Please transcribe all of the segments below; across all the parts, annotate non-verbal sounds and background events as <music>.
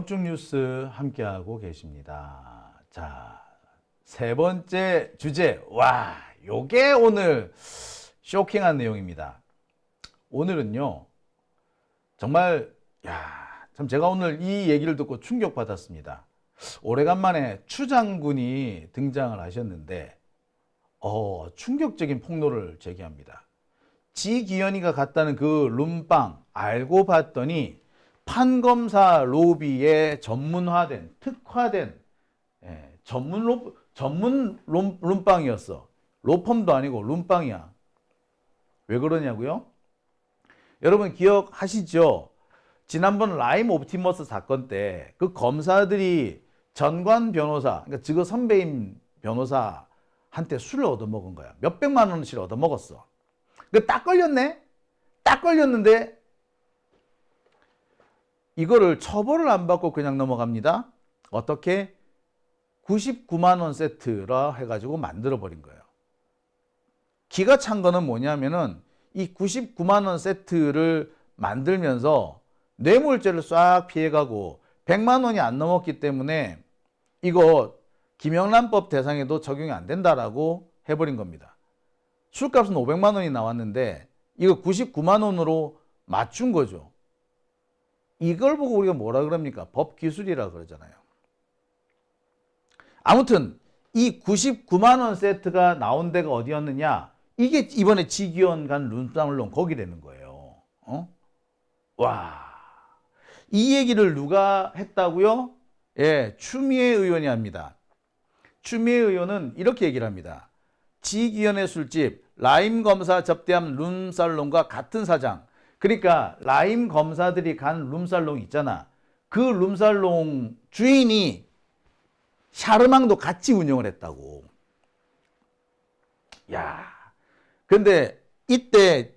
오밤중 뉴스 함께하고 계십니다. 자, 세 번째 주제. 와, 요게 오늘 쇼킹한 내용입니다. 오늘은요, 정말, 야, 참 제가 오늘 이 얘기를 듣고 충격받았습니다. 오래간만에 추 장군이 등장을 하셨는데, 어, 충격적인 폭로를 제기합니다. 지기현이가 갔다는 그 룸빵 알고 봤더니 판검사 로비에 전문화된 특화된 예, 전문 로 전문 룸, 룸빵이었어. 로펌도 아니고 룸빵이야. 왜 그러냐고요? 여러분 기억하시죠? 지난번 라임 옵티머스 사건 때 그 검사들이 전관 변호사, 그러니까 지그 선배임 변호사한테 술을 얻어먹은 거야. 몇백만 원씩 얻어먹었어. 그딱 걸렸네? 딱 걸렸는데 이거를 처벌을 안 받고 그냥 넘어갑니다. 어떻게? 99만 원 세트라 해가지고 만들어 버린 거예요. 기가 찬 거는 뭐냐면은 이 99만 원 세트를 만들면서 뇌물죄를 싹 피해가고 100만 원이 안 넘었기 때문에 이거 김영란법 대상에도 적용이 안 된다라고 해버린 겁니다. 술값은 500만 원이 나왔는데 이거 99만 원으로 맞춘 거죠. 이걸 보고 우리가 뭐라 그럽니까? 법 기술이라 그러잖아요. 아무튼 이 99만 원 세트가 나온 데가 어디였느냐? 이게 이번에 지기현 간 룬쌍을론 거기 되는 거예요. 어? 와. 이 얘기를 누가 했다고요? 예, 추미애 의원이 합니다. 추미애 의원은 이렇게 얘기를 합니다. 지기현의 술집 라임 검사 접대한 룸살롱과 같은 사장. 그러니까 라임 검사들이 간 룸살롱 있잖아. 그 룸살롱 주인이 샤르망도 같이 운영을 했다고. 야. 근데 이때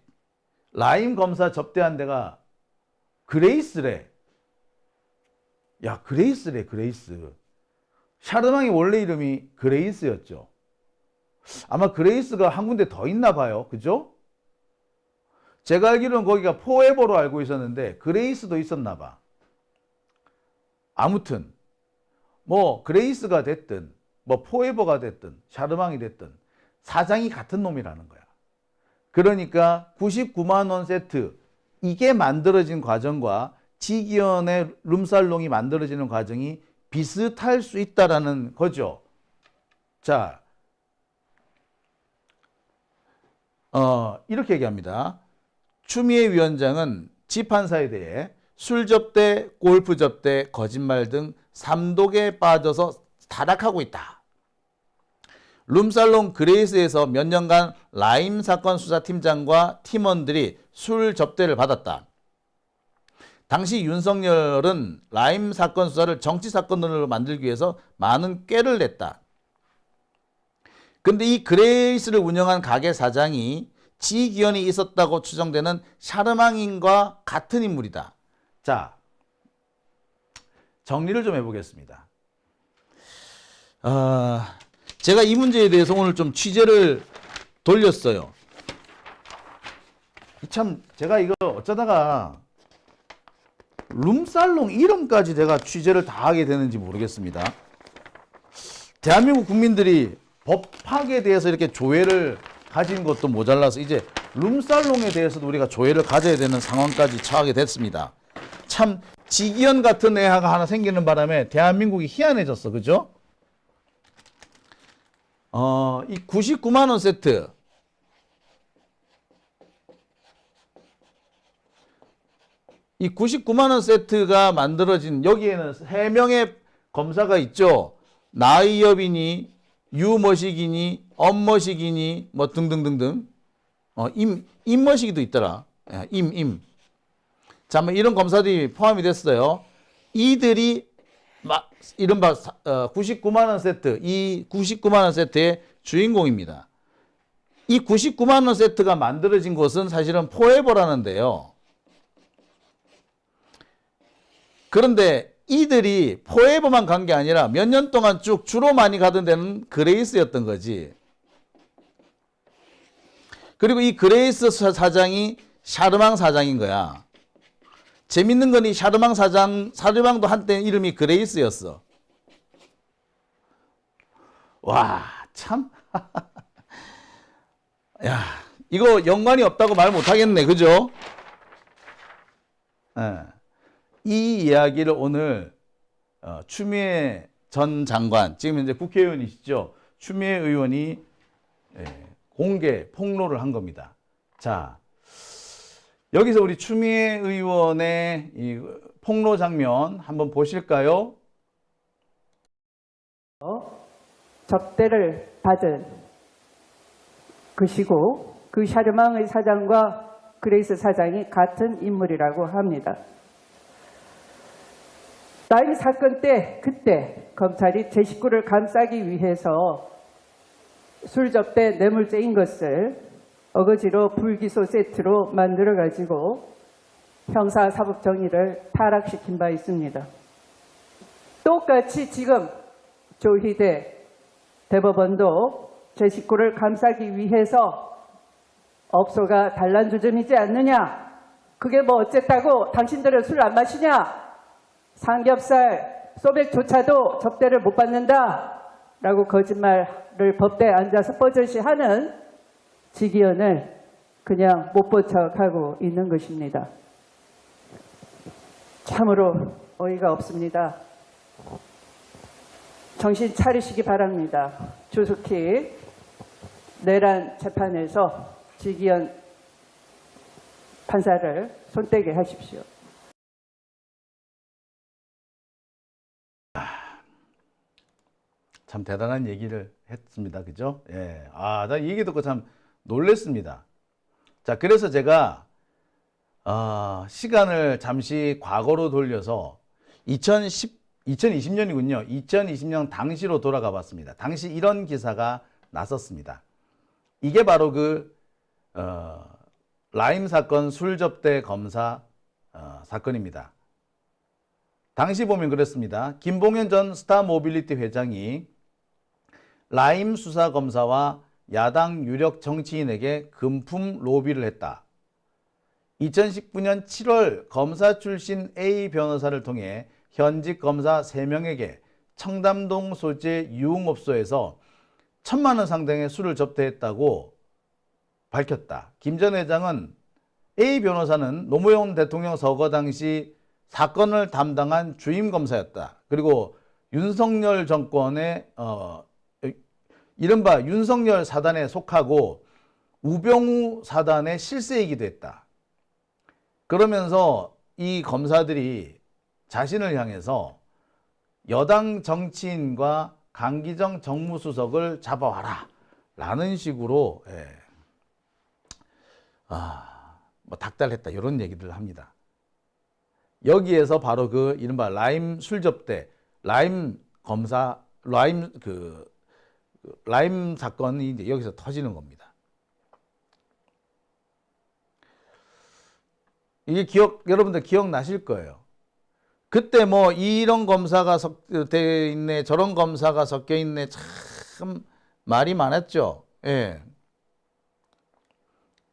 라임 검사 접대한 데가 그레이스래. 야, 그레이스래, 그레이스. 샤르망의 원래 이름이 그레이스였죠. 아마 그레이스가 한 군데 더 있나 봐요. 그죠? 제가 알기로는 거기가 포에버로 알고 있었는데 그레이스도 있었나 봐. 아무튼 뭐 그레이스가 됐든 뭐 포에버가 됐든 샤르망이 됐든 사장이 같은 놈이라는 거야. 그러니까 99만 원 세트 이게 만들어진 과정과 지기현의 룸살롱이 만들어지는 과정이 비슷할 수 있다라는 거죠. 자, 어, 이렇게 얘기합니다. 추미애 위원장은 지판사에 대해 술 접대, 골프 접대, 거짓말 등 삼독에 빠져서 타락하고 있다. 룸살롱 그레이스에서 몇 년간 라임 사건 수사팀장과 팀원들이 술 접대를 받았다. 당시 윤석열은 라임 사건 수사를 정치 사건으로 만들기 위해서 많은 꾀를 냈다. 근데 이 그레이스를 운영한 가게 사장이 지기현이 있었다고 추정되는 샤르망인과 같은 인물이다. 자, 정리를 좀 해보겠습니다. 아, 제가 이 문제에 대해서 오늘 좀 취재를 돌렸어요. 참, 제가 이거 어쩌다가 룸살롱 이름까지 제가 취재를 다 하게 되는지 모르겠습니다. 대한민국 국민들이 법학에 대해서 이렇게 조회를 가진 것도 모자라서 이제 룸살롱에 대해서도 우리가 조회를 가져야 되는 상황까지 처하게 됐습니다. 참 지기현 같은 애가 하나 생기는 바람에 대한민국이 희한해졌어. 그죠? 어, 이 99만 원 세트. 이 99만 원 세트가 만들어진 여기에는 세 명의 검사가 있죠. 나이업이니 유머시기니 엄머시기니 뭐 등등등등. 어, 임 임머시기도 있더라. 예, 임 임. 자, 뭐 이런 검사들이 포함이 됐어요. 이들이 막 이른바 어, 99만 원 세트, 이 99만 원 세트의 주인공입니다. 이 99만 원 세트가 만들어진 곳은 사실은 포에버라는데요. 그런데 이들이 포에버만 간 게 아니라 몇 년 동안 쭉 주로 많이 가던 데는 그레이스였던 거지. 그리고 이 그레이스 사장이 샤르망 사장인 거야. 재밌는 건 이 샤르망 사장, 샤르망도 한때 이름이 그레이스였어. 와, 참. <laughs> 야, 이거 연관이 없다고 말 못하겠네. 그죠? 예. 이 이야기를 오늘 어, 추미애 전 장관, 지금 현재 국회의원이시죠? 추미애 의원이 예, 공개 폭로를 한 겁니다. 자, 여기서 우리 추미애 의원의 이 폭로 장면 한번 보실까요? 접대를 받은 것이고 그 샤르망의 사장과 그레이스 사장이 같은 인물이라고 합니다. 라임 사건 때 그때 검찰이 제 식구를 감싸기 위해서 술 접대 뇌물죄인 것을 어거지로 불기소 세트로 만들어 가지고 형사 사법 정의를 타락시킨 바 있습니다. 똑같이 지금 조희대 대법원도 제 식구를 감싸기 위해서 업소가 단란주점이지 않느냐? 그게 뭐 어쨌다고 당신들은 술 안 마시냐? 삼겹살, 소백조차도 접대를 못 받는다. 라고 거짓말을 법대에 앉아서 뻐젓이 하는 직위원을 그냥 못 본 척하고 있는 것입니다. 참으로 어이가 없습니다. 정신 차리시기 바랍니다. 조속히 내란 재판에서 지기현 판사를 손떼게 하십시오. 참 대단한 얘기를 했습니다. 그죠? 예. 아, 나이 얘기 듣고 참 놀랬습니다. 자, 그래서 제가, 어, 시간을 잠시 과거로 돌려서 2010, 2020년이군요. 2020년 당시로 돌아가 봤습니다. 당시 이런 기사가 났었습니다. 이게 바로 그, 어, 라임 사건 술 접대 검사 어, 사건입니다. 당시 보면 그랬습니다. 김봉현 전 스타 모빌리티 회장이 라임 수사 검사와 야당 유력 정치인에게 금품 로비를 했다. 2019년 7월 검사 출신 A 변호사를 통해 현직 검사 3명에게 청담동 소재 유흥업소에서 천만 원 상당의 술을 접대했다고 밝혔다. 김 전 회장은 A 변호사는 노무현 대통령 서거 당시 사건을 담당한 주임 검사였다. 그리고 윤석열 정권의 어, 이른바 윤석열 사단에 속하고 우병우 사단의 실세이기도 했다. 그러면서 이 검사들이 자신을 향해서 여당 정치인과 강기정 정무수석을 잡아와라. 라는 식으로, 예. 아, 뭐 닥달했다. 이런 얘기들을 합니다. 여기에서 바로 그 이른바 라임 술접대, 라임 검사, 라임 그 라임 사건이 이제 여기서 터지는 겁니다. 이게 기억 여러분들 기억 나실 거예요. 그때 뭐 이런 검사가 섞여 있네, 저런 검사가 섞여 있네, 참 말이 많았죠. 예.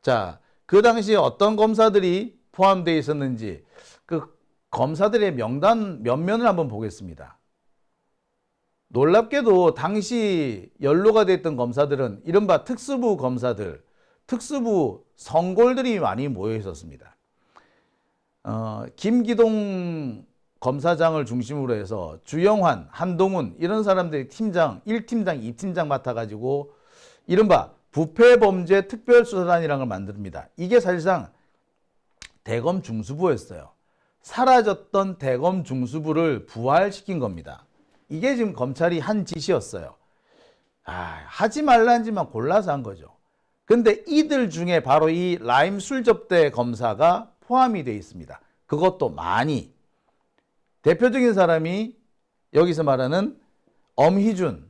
자, 그 당시에 어떤 검사들이 포함되어 있었는지 그 검사들의 명단 몇 면을 한번 보겠습니다. 놀랍게도 당시 연루가 됐던 검사들은 이른바 특수부 검사들, 특수부 성골들이 많이 모여 있었습니다. 어, 김기동 검사장을 중심으로 해서 주영환, 한동훈 이런 사람들이 팀장, 1팀장, 2팀장 맡아가지고 이른바 부패범죄 특별수사단이라는 걸 만듭니다. 이게 사실상 대검 중수부였어요. 사라졌던 대검 중수부를 부활시킨 겁니다. 이게 지금 검찰이 한 짓이었어요. 아, 하지 말란지만 골라서 한 거죠. 근데 이들 중에 바로 이 라임 술접대 검사가 포함이 되어 있습니다. 그것도 많이. 대표적인 사람이 여기서 말하는 엄희준,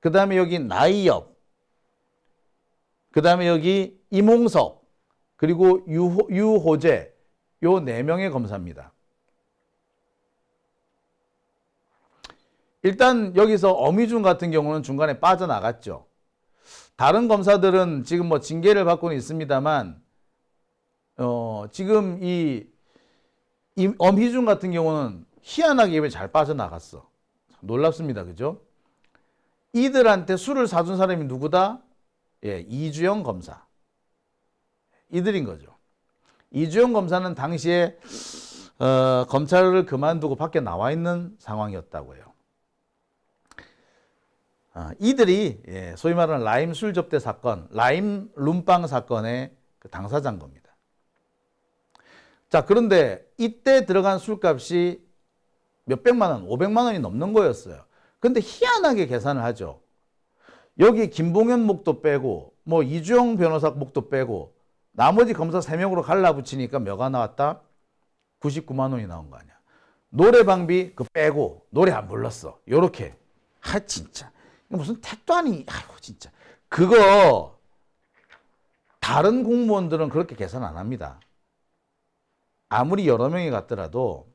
그 다음에 여기 나이엽, 그 다음에 여기 이몽석, 그리고 유호, 유호재, 요 네 명의 검사입니다. 일단 여기서 어미준 같은 경우는 중간에 빠져나갔죠. 다른 검사들은 지금 뭐 징계를 받고는 있습니다만, 어, 지금 이 이 엄희준 같은 경우는 희한하게 이번에 잘 빠져나갔어. 놀랍습니다. 그죠? 이들한테 술을 사준 사람이 누구다? 예, 이주영 검사. 이들인 거죠. 이주영 검사는 당시에 어, 검찰을 그만두고 밖에 나와 있는 상황이었다고요. 아, 이들이 예, 소위 말하는 라임 술 접대 사건, 라임 룸빵 사건의 그 당사자인 겁니다. 자, 그런데 이때 들어간 술값이 몇백만 원, 오백만 원이 넘는 거였어요. 근데 희한하게 계산을 하죠. 여기 김봉현 목도 빼고, 뭐 이주영 변호사 목도 빼고, 나머지 검사 3명으로 갈라붙이니까 몇가 나왔다? 99만 원이 나온 거 아니야. 노래방비 그 빼고, 노래 안 불렀어. 요렇게. 하, 진짜. 이거 무슨 택도 아니, 아이고, 진짜. 그거, 다른 공무원들은 그렇게 계산 안 합니다. 아무리 여러 명이 갔더라도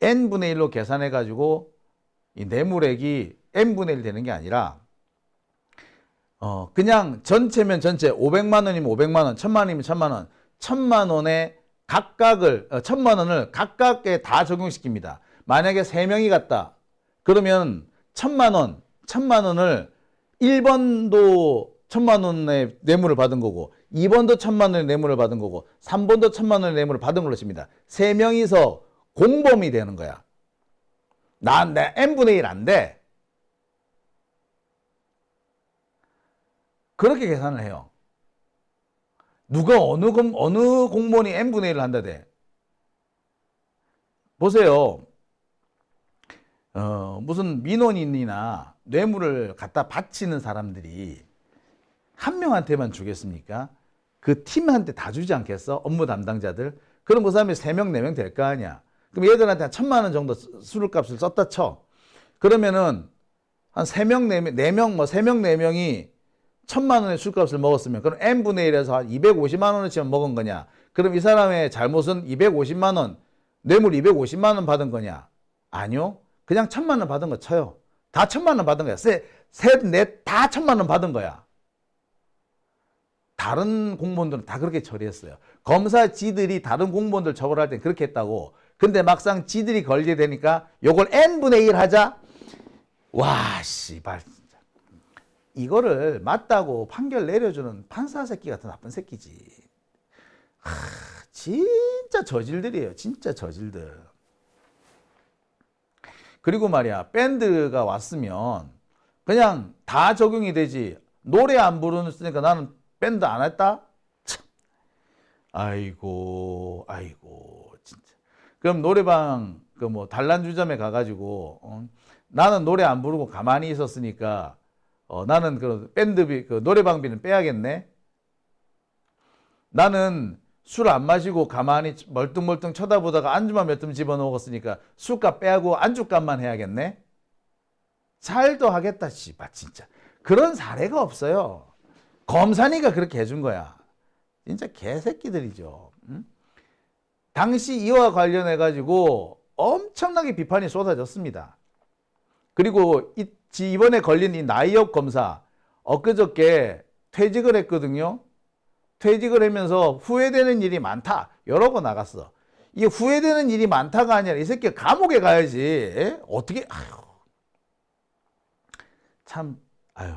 n분의 1로 계산해 가지고 이 뇌물액이 n분의 1 되는 게 아니라 어 그냥 전체면 전체 500만 원이면 500만 원, 1000만 원이면 1000만 원, 1000만 원에 각각을 어, 1000만 원을 각각에 다 적용시킵니다. 만약에 3명이 갔다. 그러면 1000만 원, 1000만 원을 1번도 1000만 원의 뇌물을 받은 거고 2번도 1000만 원의 뇌물을 받은 거고 3번도 1000만 원의 뇌물을 받은 걸로 칩니다. 세 명이서 공범이 되는 거야. 난내 n분의 1 안 돼. 그렇게 계산을 해요. 누가 어느 공, 어느 공무원이 n분의 1을 한다 대. 보세요. 어, 무슨 민원인이나 뇌물을 갖다 바치는 사람들이 한 명한테만 주겠습니까? 그 팀한테 다 주지 않겠어? 업무 담당자들. 그럼 그 사람이 세 명, 네 명 될 거 아니야. 그럼 얘들한테 한 천만 원 정도 술값을 썼다 쳐. 그러면은 한 세 명, 네 명, 네 명, 뭐세 명, 네 명이 천만 원의 술값을 먹었으면 그럼 n분의 1에서 한 250만 원어치만 먹은 거냐? 그럼 이 사람의 잘못은 250만 원, 뇌물 250만 원 받은 거냐? 아니요. 그냥 천만 원 받은 거 쳐요. 다 천만 원 받은 거야. 세, 셋, 넷, 다 천만 원 받은 거야. 다른 공무원들은 다 그렇게 처리했어요. 검사 지들이 다른 공무원들 처벌할 때 그렇게 했다고. 근데 막상 지들이 걸게 되니까 요걸 n분의 1 하자? 와, 씨발. 이거를 맞다고 판결 내려주는 판사 새끼 같은 나쁜 새끼지. 하, 진짜 저질들이에요. 진짜 저질들. 그리고 말이야, 밴드가 왔으면 그냥 다 적용이 되지. 노래 안 부르니까 나는 밴드 안 했다? 참. 아이고, 아이고, 진짜. 그럼 노래방, 그 뭐, 단란주점에 가가지고, 어, 나는 노래 안 부르고 가만히 있었으니까, 어, 나는 그 밴드비, 그 노래방비는 빼야겠네? 나는 술 안 마시고 가만히 멀뚱멀뚱 쳐다보다가 안주만 몇점 집어넣었으니까 술값 빼고 안주값만 해야겠네? 잘도 하겠다, 씨발, 진짜. 그런 사례가 없어요. 검사니까 그렇게 해준 거야. 진짜 개새끼들이죠. 응? 당시 이와 관련해 가지고 엄청나게 비판이 쏟아졌습니다. 그리고 이, 지- 이번에 걸린 이 나이업 검사 엊그저께 퇴직을 했거든요. 퇴직을 하면서 후회되는 일이 많다. 번 나갔어. 이게 후회되는 일이 많다가 아니라 이 새끼가 감옥에 가야지. 에? 어떻게 아유. 참 아유.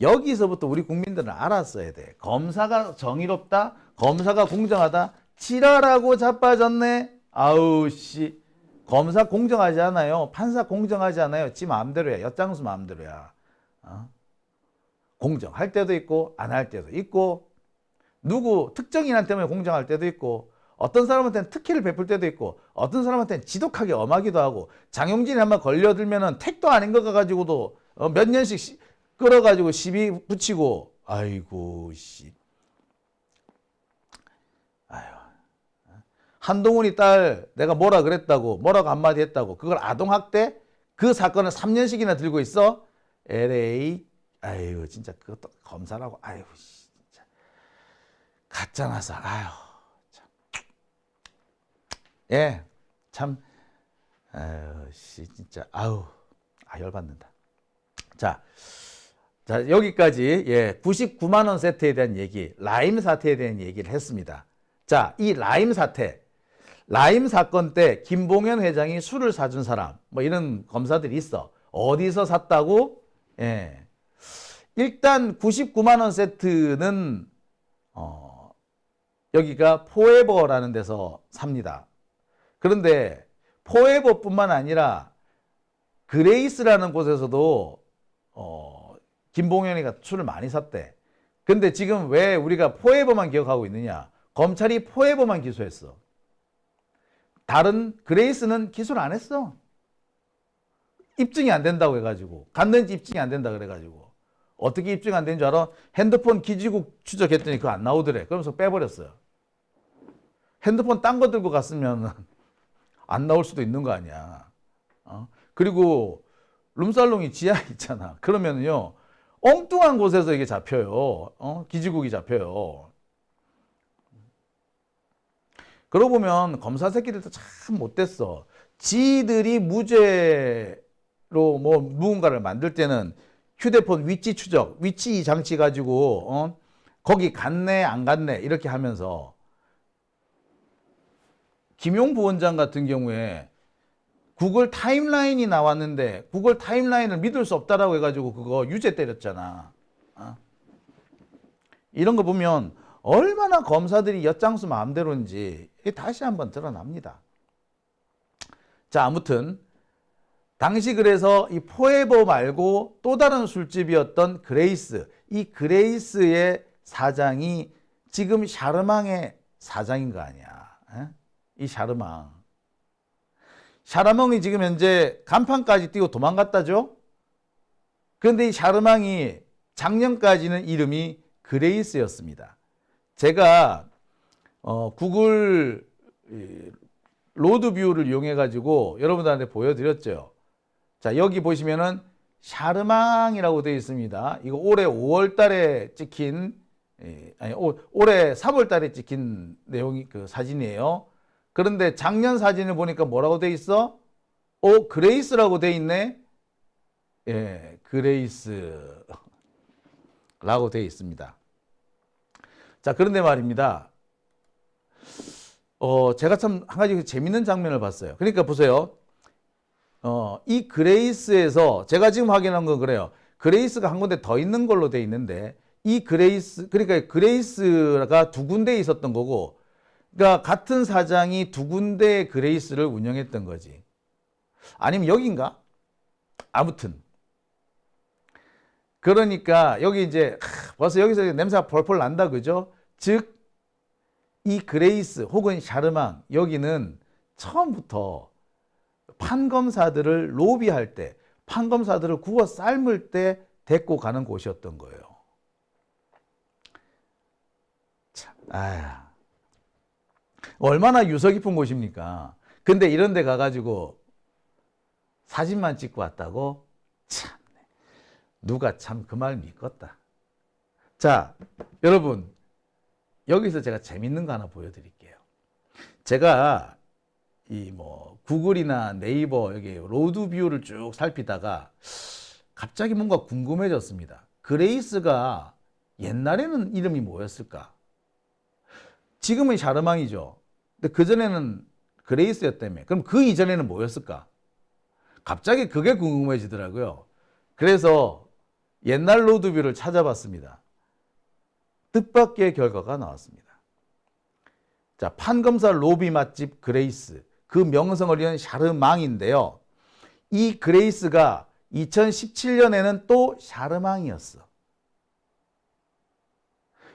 여기서부터 우리 국민들은 알았어야 돼. 검사가 정의롭다, 검사가 공정하다, 지랄하고 자빠졌네. 아우 씨, 검사 공정하지 않아요. 판사 공정하지 않아요. 지 마음대로야. 엿장수 마음대로야. 어? 공정할 때도 있고 안 할 때도 있고 누구 특정인한 때문에 공정할 때도 있고 어떤 사람한테는 특혜를 베풀 때도 있고 어떤 사람한테는 지독하게 엄하기도 하고 장용진이 한번 걸려들면은 택도 아닌 거 가지고도 어, 몇 년씩 시- 끌어가지고 시비 붙이고 아이고 씨. 아유 한동훈이 딸 내가 뭐라 그랬다고 뭐라고 한마디 했다고 그걸 아동학대 그 사건을 3년씩이나 들고 있어? LA 아유 진짜 그것도 검사라고. 아유 씨, 가짜나서 아유 참 예 참 아유 씨 진짜 아우 아 열받는다 자 자, 여기까지 예, 99만 원 세트에 대한 얘기, 라임 사태에 대한 얘기를 했습니다. 자, 이 라임 사태. 라임 사건 때 김봉현 회장이 술을 사준 사람 뭐 이런 검사들이 있어. 어디서 샀다고? 예. 일단 99만 원 세트는 어, 여기가 포에버라는 데서 삽니다. 그런데 포에버뿐만 아니라 그레이스라는 곳에서도 어, 김봉현이가 술을 많이 샀대. 근데 지금 왜 우리가 포에버만 기억하고 있느냐? 검찰이 포에버만 기소했어. 다른 그레이스는 기소를 안 했어. 입증이 안 된다고 해가지고 갔는지 입증이 안 된다 그래가지고 어떻게 입증 안 되는 줄 알아? 핸드폰 기지국 추적했더니 그거 안 나오더래. 그러면서 빼버렸어요. 핸드폰 딴 거 들고 갔으면 <laughs> 안 나올 수도 있는 거 아니야. 어? 그리고 룸살롱이 지하에 있잖아. 그러면요 엉뚱한 곳에서 이게 잡혀요. 어? 기지국이 잡혀요. 그러고 보면 검사 새끼들도 참 못됐어. 지들이 무죄로 뭐 누군가를 만들 때는 휴대폰 위치 추적, 위치 장치 가지고 어? 거기 갔네 안 갔네 이렇게 하면서 김용 부원장 같은 경우에 구글 타임라인이 나왔는데 구글 타임라인을 믿을 수 없다라고 해가지고 그거 유죄 때렸잖아. 어? 이런 거 보면 얼마나 검사들이 엿장수 마음대로인지 다시 한번 드러납니다. 자, 아무튼 당시 그래서 이 포에버 말고 또 다른 술집이었던 그레이스, 이 그레이스의 사장이 지금 샤르망의 사장인 거 아니야. 에? 이 샤르망. 샤르망이 지금 현재 간판까지 띄고 도망갔다죠? 그런데 이 샤르망이 작년까지는 이름이 그레이스였습니다. 제가 어, 구글 이, 로드뷰를 이용해 가지고 여러분들한테 보여드렸죠. 자 여기 보시면은 샤르망이라고 되어 있습니다. 이거 올해 5월 달에 찍힌 예, 아니 올- 올해 3월 달에 찍힌 내용이 그 사진이에요. 그런데 작년 사진을 보니까 뭐라고 돼 있어? 오 그레이스라고 돼 있네. 예, 그레이스라고 돼 있습니다. 자, 그런데 말입니다. 어, 제가 참 한 가지 재밌는 장면을 봤어요. 그러니까 보세요. 어, 이 그레이스에서 제가 지금 확인한 건 그래요. 그레이스가 한 군데 더 있는 걸로 돼 있는데 이 그레이스 그러니까 그레이스가 두 군데 있었던 거고 그러니까 같은 사장이 두 군데의 그레이스를 운영했던 거지. 아니면 여긴가? 아무튼 그러니까 여기 이제 하, 벌써 여기서 냄새가 펄펄 난다 그죠? 즉 이 그레이스 혹은 샤르망 여기는 처음부터 판검사들을 로비할 때 판검사들을 구워 삶을 때 데리고 가는 곳이었던 거예요. 참, 아 얼마나 유서 깊은 곳입니까? 근데 이런 데 가가지고 사진만 찍고 왔다고? 참, 누가 참 그 말 믿겠다. 자, 여러분, 여기서 제가 재밌는 거 하나 보여드릴게요. 제가 이 뭐 구글이나 네이버 여기 로드 뷰를 쭉 살피다가 갑자기 뭔가 궁금해졌습니다. 그레이스가 옛날에는 이름이 뭐였을까? 지금은 샤르망이죠. 근데 그전에는 그레이스였다며. 그럼 그 이전에는 뭐였을까? 갑자기 그게 궁금해지더라고요. 그래서 옛날 로드뷰를 찾아봤습니다. 뜻밖의 결과가 나왔습니다. 자, 판검사 로비 맛집 그레이스. 그 명성을 이은 샤르망인데요. 이 그레이스가 2017년에는 또 샤르망이었어.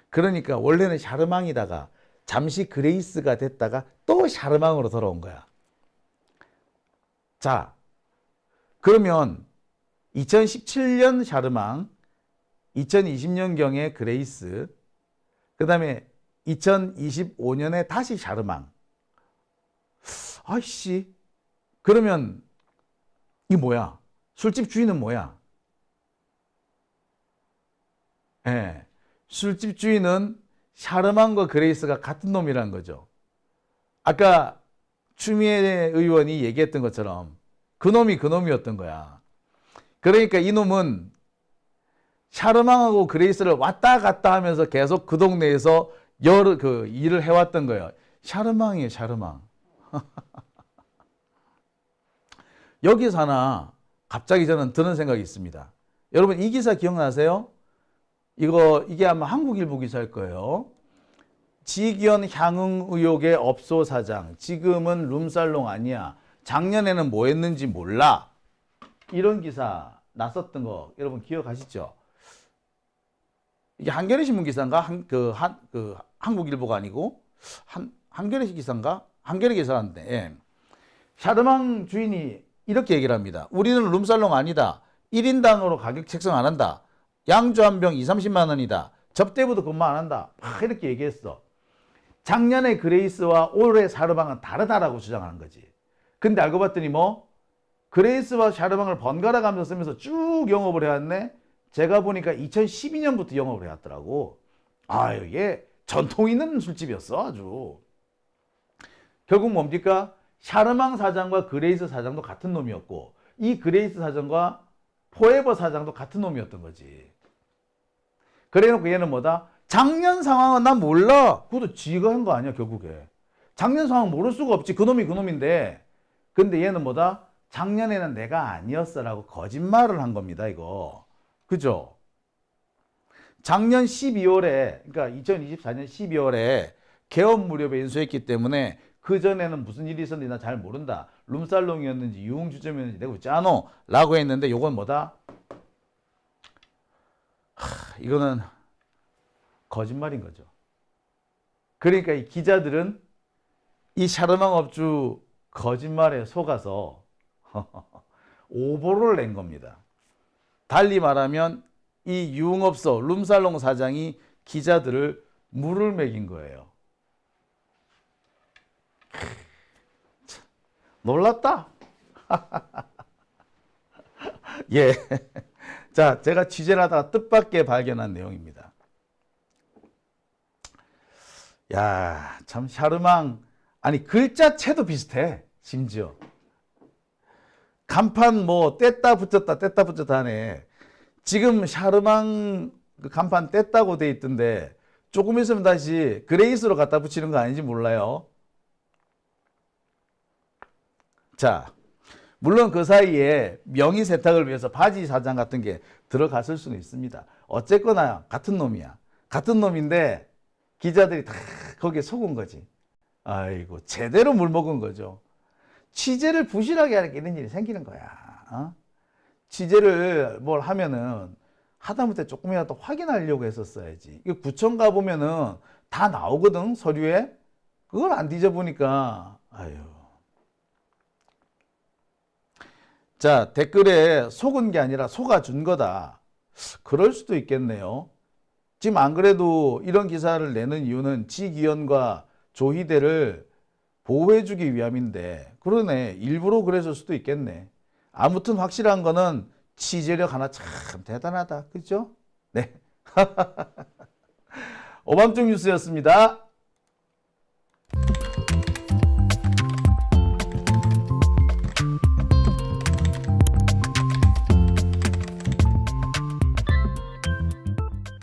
그러니까 원래는 샤르망이다가 잠시 그레이스가 됐다가 또 샤르망으로 돌아온 거야. 자, 그러면 2017년 샤르망, 2020년경에 그레이스, 그 다음에 2025년에 다시 샤르망. 아이씨, 그러면 이 뭐야? 술집 주인은 뭐야? 예, 술집 주인은 샤르망과 그레이스가 같은 놈이라는 거죠. 아까 추미애 의원이 얘기했던 것처럼 그 놈이 그 놈이었던 거야. 그러니까 이 놈은 샤르망하고 그레이스를 왔다 갔다 하면서 계속 그 동네에서 여러 그 일을 해왔던 거예요. 샤르망이에요, 샤르망. <laughs> 여기서 하나 갑자기 저는 드는 생각이 있습니다. 여러분 이 기사 기억나세요? 이거 이게 아마 한국일보 기사일 거예요. 지기현 향응 의혹의 업소 사장 지금은 룸살롱 아니야. 작년에는 뭐 했는지 몰라. 이런 기사 났었던 거 여러분 기억하시죠? 이게 한겨레 신문 기사인가 한 그 한 그 한국일보가 아니고 한 한겨레 기사인가 한겨레 기사인데 예. 샤르망 주인이 이렇게 얘기를 합니다. 우리는 룸살롱 아니다. 1인당으로 가격 책정 안 한다. 양주 한 병 2, 30만 원이다. 접대부도 근무 안 한다. 막 이렇게 얘기했어. 작년에 그레이스와 올해 샤르방은 다르다라고 주장하는 거지. 근데 알고 봤더니 뭐 그레이스와 샤르방을 번갈아 가면서 쓰면서 쭉 영업을 해왔네. 제가 보니까 2012년부터 영업을 해왔더라고. 아유, 얘 전통 있는 술집이었어, 아주. 결국 뭡니까? 샤르망 사장과 그레이스 사장도 같은 놈이었고, 이 그레이스 사장과 포에버 사장도 같은 놈이었던 거지. 그래 놓고 얘는 뭐다? 작년 상황은 난 몰라. 그것도 지가 한 거 아니야, 결국에. 작년 상황 모를 수가 없지. 그놈이 그놈인데. 근데 얘는 뭐다? 작년에는 내가 아니었어라고 거짓말을 한 겁니다, 이거. 그죠? 작년 12월에, 그러니까 2024년 12월에 개업 무렵에 인수했기 때문에 그 전에는 무슨 일이 있었는지 나 잘 모른다. 룸살롱이었는지 유흥주점이었는지 내가 않어. 라고 했는데 요건 뭐다? 하, 이거는 거짓말인 거죠. 그러니까 이 기자들은 이 샤르망 업주 거짓말에 속아서 <laughs> 오보를 낸 겁니다. 달리 말하면 이 유흥업소 룸살롱 사장이 기자들을 물을 먹인 거예요. 참, 놀랐다. <laughs> 예. 자, 제가 취재를 하다가 뜻밖의 발견한 내용입니다. 야, 참 샤르망 아니 글자체도 비슷해. 심지어 간판 뭐 뗐다 붙였다 뗐다 붙였다 하네. 지금 샤르망 그 간판 뗐다고 돼 있던데 조금 있으면 다시 그레이스로 갖다 붙이는 거 아닌지 몰라요. 자, 물론 그 사이에 명의 세탁을 위해서 바지 사장 같은 게 들어갔을 수는 있습니다. 어쨌거나 같은 놈이야. 같은 놈인데 기자들이 다 거기에 속은 거지. 아이고 제대로 물 먹은 거죠. 취재를 부실하게 하니까 이런 일이 생기는 거야. 어? 취재를 뭘 하면은 하다못해 조금이라도 확인하려고 했었어야지. 이거 구청 가 보면은 다 나오거든 서류에. 그걸 안 뒤져보니까 아유. 자 댓글에 속은 게 아니라 속아준 거다. 그럴 수도 있겠네요. 지금 안 그래도 이런 기사를 내는 이유는 지기현과 조희대를 보호해주기 위함인데 그러네 일부러 그랬을 수도 있겠네 아무튼 확실한 거는 취재력 하나 참 대단하다 그죠? 네 <laughs> 오밤중 뉴스였습니다